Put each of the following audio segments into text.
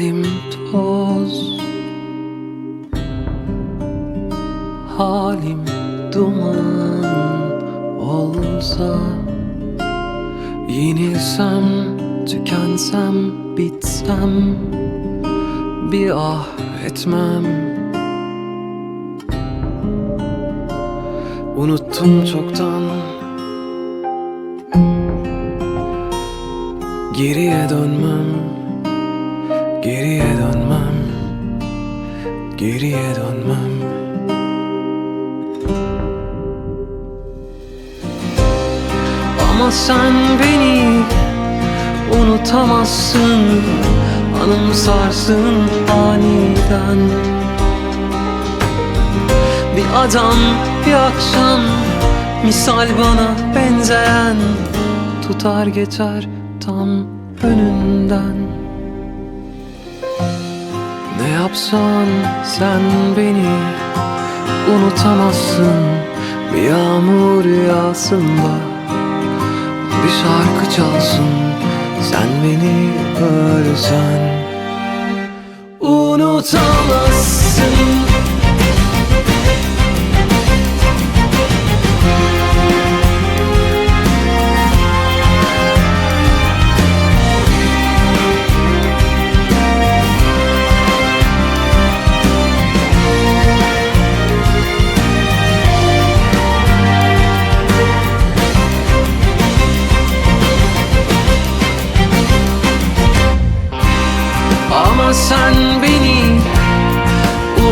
Halim toz. Halim duman olsa Yenilsem, tükensem, bitsem Bir ah etmem. Unuttum çoktan. Geriye dönmem Geriye dönmem. Geriye dönmem. Ama sen beni unutamazsın. Anımsarsın aniden. Bir adam bir akşam. Misal bana benzeyen. Tutar geçer tam önünden Ne yapsan sen beni unutamazsın. Bir yağmur yağsın da bir şarkı çalsın. Sen beni görsen Unutamazsın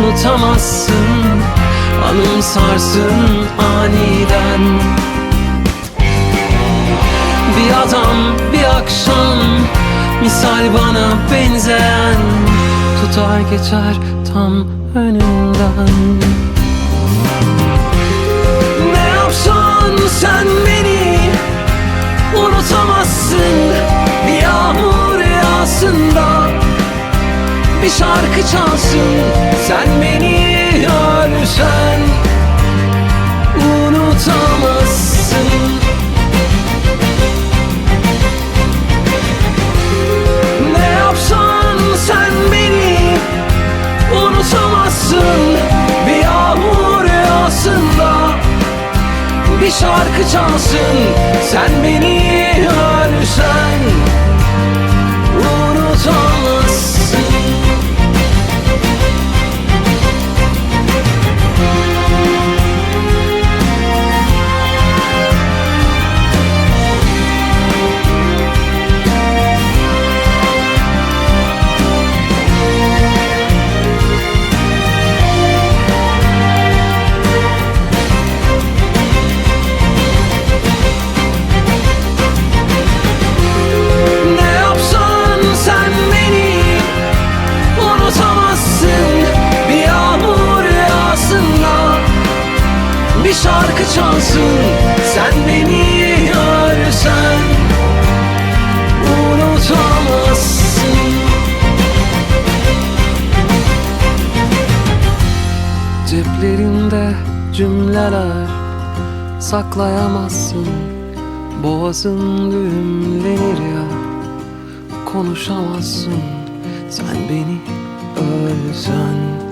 unutamazsın Anımsarsın aniden. Bir adam bir akşam Misal bana benzeyen Tutar geçer tam önünden. Ne yapsan sen beni unutamazsın Bir yağmur yağsın bir şarkı çalsın. Sen beni görsen Unutamazsın. Ne yapsan sen beni Unutamazsın. Bir yağmur yağsın da Bir şarkı çalsın. Sen beni şarkı çalsın. Sen beni görsen Unutamazsın. Ceplerinde cümleler saklayamazsın. Boğazın düğümlenir ya Konuşamazsın. Sen beni ölsen